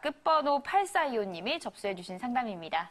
끝번호 8425님이 접수해 주신 상담입니다.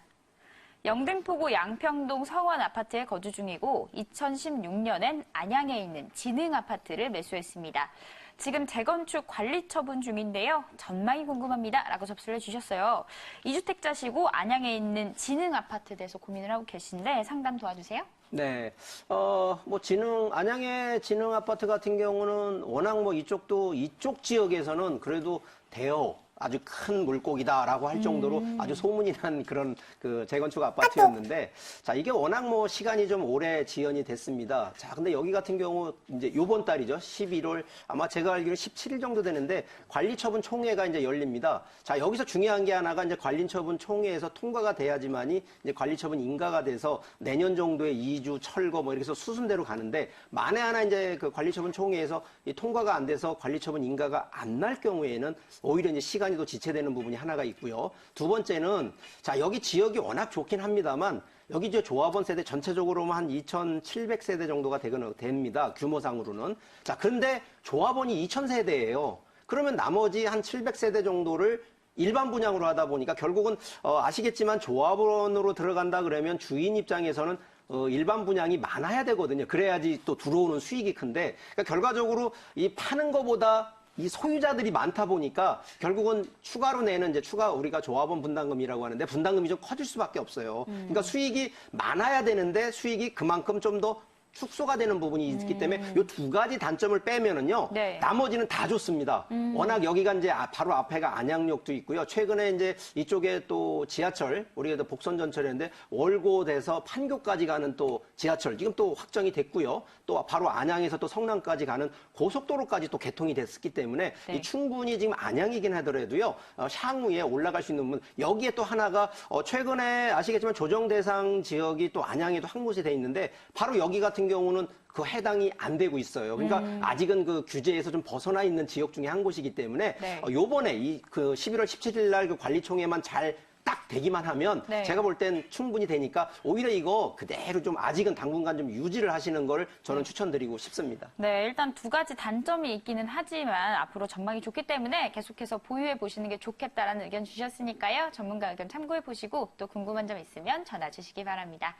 영등포구 양평동 성원 아파트에 거주 중이고 2016년엔 안양에 있는 진흥 아파트를 매수했습니다. 지금 재건축 관리 처분 중인데요. 전망이 궁금합니다. 라고 접수를 해주셨어요. 2주택자시고 안양에 있는 진흥 아파트에 대해서 고민을 하고 계신데 상담 도와주세요. 네. 어, 뭐, 진흥, 안양의 진흥 아파트 같은 경우는 워낙 뭐 이쪽도, 이쪽 지역에서는 그래도 대여, 아주 큰 물고기다라고 할 정도로 아주 소문이 난 그런 그 재건축 아파트였는데, 자, 이게 워낙 뭐 시간이 좀 오래 지연이 됐습니다. 자, 근데 여기 같은 경우 이제 요번 달이죠. 11월, 아마 제가 알기로 17일 정도 되는데 관리처분 총회가 이제 열립니다. 자, 여기서 중요한 게 하나가 이제 관리처분 총회에서 통과가 돼야지만이 이제 관리처분 인가가 돼서 내년 정도에 이주 철거 뭐 이렇게 해서 수순대로 가는데 만에 하나 이제 그 관리처분 총회에서 이 통과가 안 돼서 관리처분 인가가 안 날 경우에는 오히려 이제 시간이 더 지체되는 부분이 하나가 있고요. 두 번째는 자, 여기 지역이 워낙 좋긴 합니다만 여기 이제 조합원 세대 전체적으로만 한 2,700세대 정도가 되거나 됩니다. 규모상으로는. 자, 그런데 조합원이 2,000세대예요. 그러면 나머지 한 700세대 정도를 일반 분양으로 하다 보니까 결국은 어, 아시겠지만 조합원으로 들어간다 그러면 주인 입장에서는 어, 일반 분양이 많아야 되거든요. 그래야지 또 들어오는 수익이 큰데 그러니까 결과적으로 이 파는 것보다 이 소유자들이 많다 보니까 결국은 추가로 내는 이제 추가 우리가 조합원 분담금이라고 하는데 분담금이 좀 커질 수밖에 없어요. 그러니까 수익이 많아야 되는데 수익이 그만큼 좀 더 축소가 되는 부분이 있기 때문에 이 두 가지 단점을 빼면은요. 네. 나머지는 다 좋습니다. 워낙 여기가 이제 아- 바로 앞에가 안양역도 있고요. 최근에 이제 이쪽에 또 지하철, 우리가 또 복선 전철이었는데 월고돼서 판교까지 가는 또 지하철 지금 또 확정이 됐고요. 또 바로 안양에서 또 성남까지 가는 고속도로까지 또 개통이 됐기 때문에 네. 이 충분히 지금 안양이긴 하더라도요. 어, 향후에 올라갈 수 있는 부분 여기에 또 하나가 어, 최근에 아시겠지만 조정 대상 지역이 또 안양에도 한 곳이 돼 있는데 바로 여기 같은 경우는 그 해당이 안 되고 있어요. 그러니까 음. 아직은 그 규제에서 좀 벗어나 있는 지역 중에 한 곳이기 때문에 네. 어, 요번에 이 그 11월 17일 날 그 관리총회만 잘딱 되기만 하면 네. 제가 볼 땐 충분히 되니까 오히려 이거 그대로 좀 아직은 당분간 좀 유지를 하시는 걸 저는 추천드리고 싶습니다. 네, 일단 두 가지 단점이 있기는 하지만 앞으로 전망이 좋기 때문에 계속해서 보유해 보시는 게 좋겠다라는 의견 주셨으니까요. 전문가 의견 참고해 보시고 또 궁금한 점 있으면 전화 주시기 바랍니다.